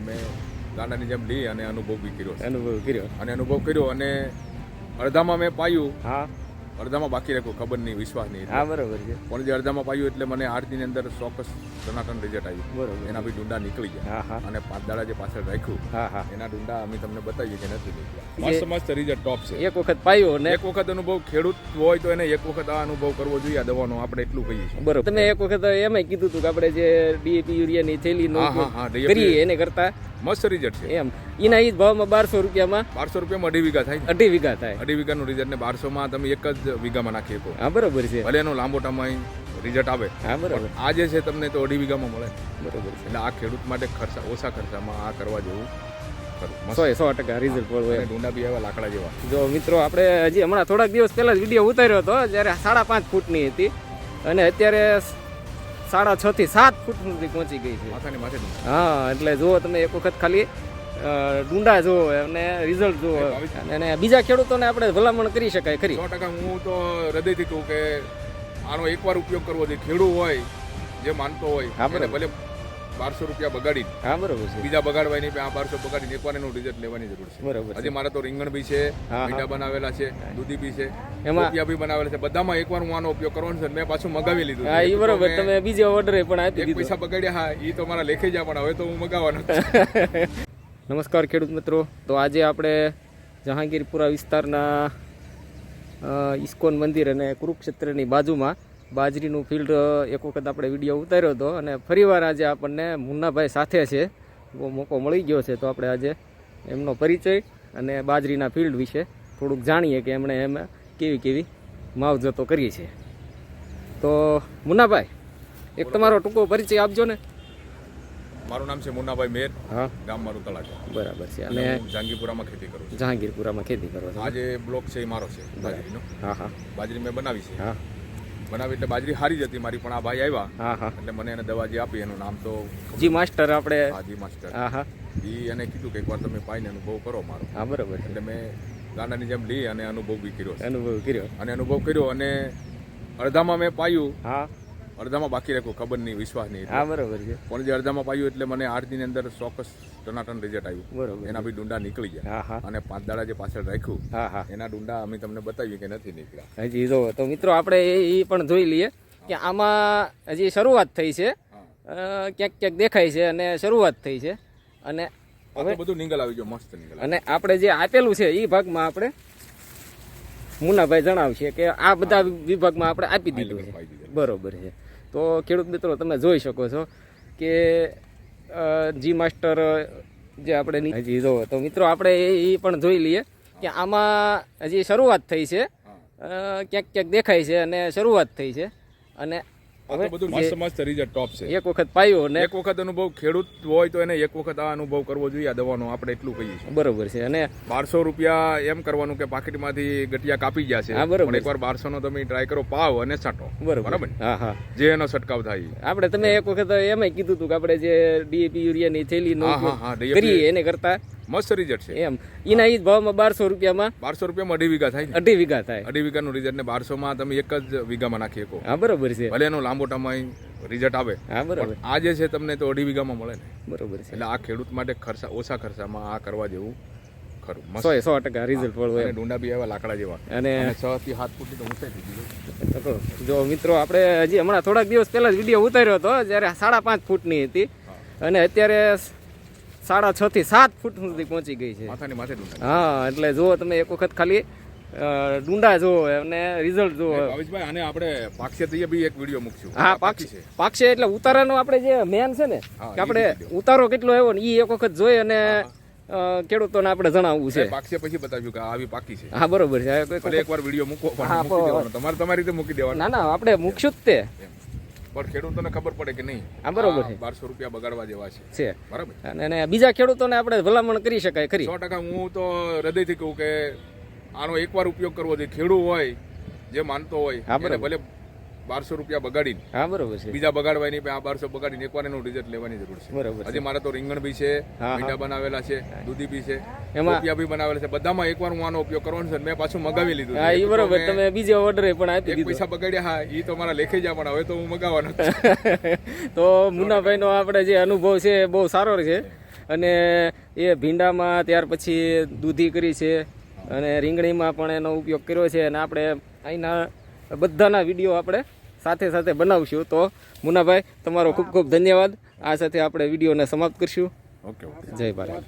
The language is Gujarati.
મેં ગાંડાની જેમ લઈ અને અનુભવ બી કર્યો અનુભવ કર્યો. અને અનુભવ કર્યો અને અડધામાં મેં પાયું. હા. અડધામાં બાકી રાખ્યું ખબર નહીં વિશ્વાસ નહીં હા બરાબર છે. પણ જે અડધામાં પાયું એટલે મને આરતીની અંદર ચોક્કસ ટનાટન રિઝલ્ટ આવ્યું. બરાબર. એના બી ડુંડા નીકળી ગયા. અને પાંચ દાડા જે પાછળ રાખ્યું હા હા. એના ડુંડા અમે તમને બતાવીએ કે નથી મસ્ત મસ્ત રિઝલ્ટ ટોપ છે. એક વખત પાયો ને એક વખત અનુભવ ખેડૂત હોય તો એને એક વખત આ અનુભવ કરવો જોઈએ આ દવાનો આપણે એટલું કહીએ છીએ. બરોબર. તમે એક વખત એમ કીધું હતું કે આપણે જે ડીએપી યુરિયાની થેલી કરીએ એને કરતા. મસ્ત રિઝલ્ટ છે. એમ. એના એ ભાવમાં બારસો રૂપિયામાં બારસો રૂપિયામાં અઢી વીઘા થાય. અઢી વીઘા થાય. અઢી વીઘાનું રિઝલ્ટ ને બારસો માં તમે એક જ વીઘામાં નાખી શકો. હા બરોબર છે. ભલે એનો લાંબો ટમાઈ રિઝલ્ટ આવે હા બરોબર. આ જે છે તમને તો અઢી વીઘામાં મળે. બરોબર છે. એટલે આ ખેડૂત માટે ખર્ચા ઓછા ખર્ચામાં આ કરવા જેવું સો સો ટકા રિઝલ્ટ પડવું ડુંડા બી આવ્યા લાકડા જેવા. જો મિત્રો આપણે હજી હમણાં થોડાક દિવસ પહેલા જ વીડિયો ઉતાર્યો હતો જ્યારે સાડા પાંચ ફૂટની હતી. અને અત્યારે સાડા છ થી સાત ફૂટ સુધી પહોંચી ગઈ છે. હા એટલે જુઓ તમે એક વખત ખાલી ડુંડા જુઓ અને રિઝલ્ટ જુઓ. અને બીજા ખેડૂતોને આપણે ભલામણ કરી શકાય ખરી. સો ટકા હું તો હૃદયથી કહું કે આનો એકવાર ઉપયોગ કરવો જોઈએ ખેડૂત હોય જે માનતો હોય આપણે ભલે બારસો રૂપિયા બગાડી હા બરોબર છે. બીજા બગાડવા નહીં આ બારસો બગાડીને એકવાર એનું રિઝલ્ટ લેવાની જરૂર છે. બરોબર આજે મારા તો રીંગણ બી છે મીઠા બનાવેલા છે દૂધી બી છે એમાં બી બનાવેલા છે. બધામાં એકવાર હું આનો ઉપયોગ કરવાનો છે મેં પાછું મગાવી લીધું હા એ બરોબર. તમે બીજો ઓર્ડર પણ આપી એક દીધો. પૈસા બગાડ્યા. હા એ તો મારા લેખે જ પણ હવે તો હું મગાવવાનો નમસ્કાર ખેડૂત મિત્રો. તો આજે આપણે જહાંગીરપુરા વિસ્તારના ઇસ્કોન મંદિર અને કુરુક્ષેત્રની બાજુમાં બાજરીનું ફિલ્ડ એક વખત આપણે વીડિયો ઉતાર્યો હતો અને ફરીવાર આજે આપણને મુન્નાભાઈ સાથે છે. એવો મોકો મળી ગયો છે તો આપણે આજે એમનો પરિચય અને બાજરીના ફિલ્ડ વિશે થોડુંક જાણીએ કે એમણે એમ કેવી કેવી માવજતો કરી છે. તો મુન્નાભાઈ એક તમારો ટૂંકો પરિચય આપજો ને. મારું નામ છે મુન્નાભાઈ મેર. હા. ગામ મારું તળાજા બરાબર છે. અને અને ખેતી કરું છું. જહાંગીરપુરામાં ખેતી કરો છો. આજે બ્લોક છે એ મારો છે બાજરીનો. હા હા. બાજરી મેં બનાવી છે. હા. બનાવી એટલે બાજરી સારી જતી મારી પણ આ ભાઈ આવ્યા. હા હા. એટલે મને એને દવા જે આપી એનું નામ તો જી માસ્ટર આપણે. માસ્ટર. હા હા. એ એને કીધું કે એકવાર તમે પાઈને અનુભવ કરો મારો. હા બરાબર એટલે મેં ગાંડાની જેમ લઈ અને અનુભવ બી કર્યો અનુભવ કર્યો. અને અનુભવ કર્યો અને અડધામાં મેં પાયું. હા. અડધામાં બાકી રાખ્યું ખબર નહીં વિશ્વાસ નહીં હા બરોબર છે. પણ જે અડધામાં પાયું એટલે મને આરતીની અંદર ચોક્કસ ટનાટન રિઝલ્ટ આવ્યું. બરોબર એના બી ડુંડા નીકળી ગયા. હા હા. અને પાંચ દાડા જે પાછળ રાખ્યું હા હા. એના ડુંડા અમે તમને બતાવીએ કે નથી નીકળ્યા. હજી જો તો મિત્રો આપણે એ પણ જોઈ લઈએ કે આમાં હજી શરૂઆત થઈ છે. ક્યાંક ક્યાંક દેખાય છે અને શરૂઆત થઈ છે. અને હવે બધું નીંગલ આવી ગયો મસ્ત નીકળ અને આપણે જે આપેલું છે એ ભાગમાં આપણે મુનાભાઈ જણાવશે કે આ બધા વિભાગમાં આપણે આપી દીધું છે. બરોબર છે. તો ખેડૂત મિત્રો તમે જોઈ શકો છો કે જી માસ્ટર જે આપણે હજી જો તો મિત્રો આપણે એ પણ જોઈ લઈએ કે આમાં હજી શરૂઆત થઈ છે. ક્યાંક ક્યાંક દેખાય છે અને શરૂઆત થઈ છે. અને બધું મસ્ત મસ્ત રિઝલ્ટ ટોપ છે. એક વખત પાયો ને એક વખત અનુભવ ખેડૂત હોય તો એને એક વખત આ અનુભવ કરવો જોઈએ આ દવાનો આપણે એટલું કહીએ છીએ. બરોબર છે. અને બારસો રૂપિયા એમ કરવાનું કે પાકીટમાંથી ગટિયા કાપી ગયા છે. હા, બરોબર. એકવાર બારસો નો તમે ટ્રાય કરો પાવ અને છાંટો બરોબર. બરાબર હા હા. જે એનો છંટકાવ થાય. આપણે તમે એક વખત એમ કીધું હતું કે આપણે જે ડીએપી યુરિયાની થેલી નો હા હા હા કરીએ એને કરતા મસ્ત રિઝલ્ટ છે. એમ. એના ઈ ભાવમાં બારસો રૂપિયામાં બારસો રૂપિયામાં અઢી વીઘા થાય અઢી વીઘા થાય. અઢી વીઘાનું રિઝલ્ટ ને બારસોમાં તમે એક જ વીઘામાં નાખી શકો. હા બરોબર છે. ભલે એનો લાંબો ટમાઈ રિઝલ્ટ આવે હા બરોબર. આ જે છે તમને તો અઢી વીઘામાં મળે ને. બરોબર છે. એટલે આ ખેડૂત માટે ખર્ચા ઓછા ખર્ચામાં આ કરવા જેવું ખરું સો સો ટકા રિઝલ્ટ પડવું અને ડુંડા બી આવ્યા લાકડા જેવા. અને અને છ થી સાત ફૂટની તો ઊંચાઈ થઈ ગઈ જો મિત્રો આપણે હજી હમણાં થોડાક દિવસ પહેલા જ વીડિયો ઉતાર્યો હતો જ્યારે સાડા પાંચ ફૂટની હતી. અને અત્યારે સાડા છ થી સાત ફૂટ સુધી પહોંચી ગઈ છે. માથે હા એટલે જો તમે એક વખત ખાલી ડુંડા જો અને રિઝલ્ટ જો ભાવેશભાઈ આને આપણે પાક્ષે તો બી એક વીડિયો મૂકશું. હા પાક્ષે પાક્ષે એટલે ઉતારાનો આપણે જે મેન છે ને કે આપણે ઉતારો કેટલો આવ્યો ને એ એક વખત જોઈ અને ખેડૂતોને આપણે જણાવવું છે. પાકશે પછી બતાવ્યું કે આવી પાકી છે. હા બરોબર છે. એકવાર વીડિયો મૂકો તમારે તમારી રીતે મૂકી દેવાનો. ના ના આપણે મૂકશું જ તે. પણ ખેડૂતોને ખબર પડે કે નહીં. આ બરોબર છે. બારસો રૂપિયા બગાડવા જેવા છે. છે. બરાબર અને બીજા ખેડૂતોને આપણે ભલામણ કરી શકાય ખરી. સો ટકા હું તો હૃદયથી કહું કે આનો એકવાર ઉપયોગ કરવો જોઈએ. ખેડૂત હોય જે માનતો હોય ભલે બારસો રૂપિયા બગાડીને હા બરોબર છે. બીજા બગાડવા નહીં આ બારસો બગાડીને એકવાર એનું રિઝલ્ટ લેવાની જરૂર છે. બરોબર હજી મારા તો રીંગણ બી છે. મીઠા બનાવેલા છે દૂધી બી છે એમાં- રૂપિયા બી બનાવેલા છે. બધામાં એકવાર હું આનો ઉપયોગ કરવાનો છે મેં પાછું મગાવી લીધું હા એ બરોબર. તમે બીજો ઓર્ડર પણ આપી દીધો. પૈસા બગાડ્યા હા એ તો મારા લેખે જ પણ હવે તો હું મગાવવાનો તો મુનાભાઈનો આપણે જે અનુભવ છે એ બહુ સારો છે. અને એ ભીંડામાં ત્યાર પછી દૂધી કરી છે અને રીંગણીમાં પણ એનો ઉપયોગ કર્યો છે. અને આપણે અહીંના બધાના વીડિયો આપણે સાથે સાથે બનાવશું. તો મુનાભાઈ તમારો ખૂબ ખૂબ ધન્યવાદ. આ સાથે આપણે વિડીયોને સમાપ્ત કરશું. Okay okay. જય ભારત.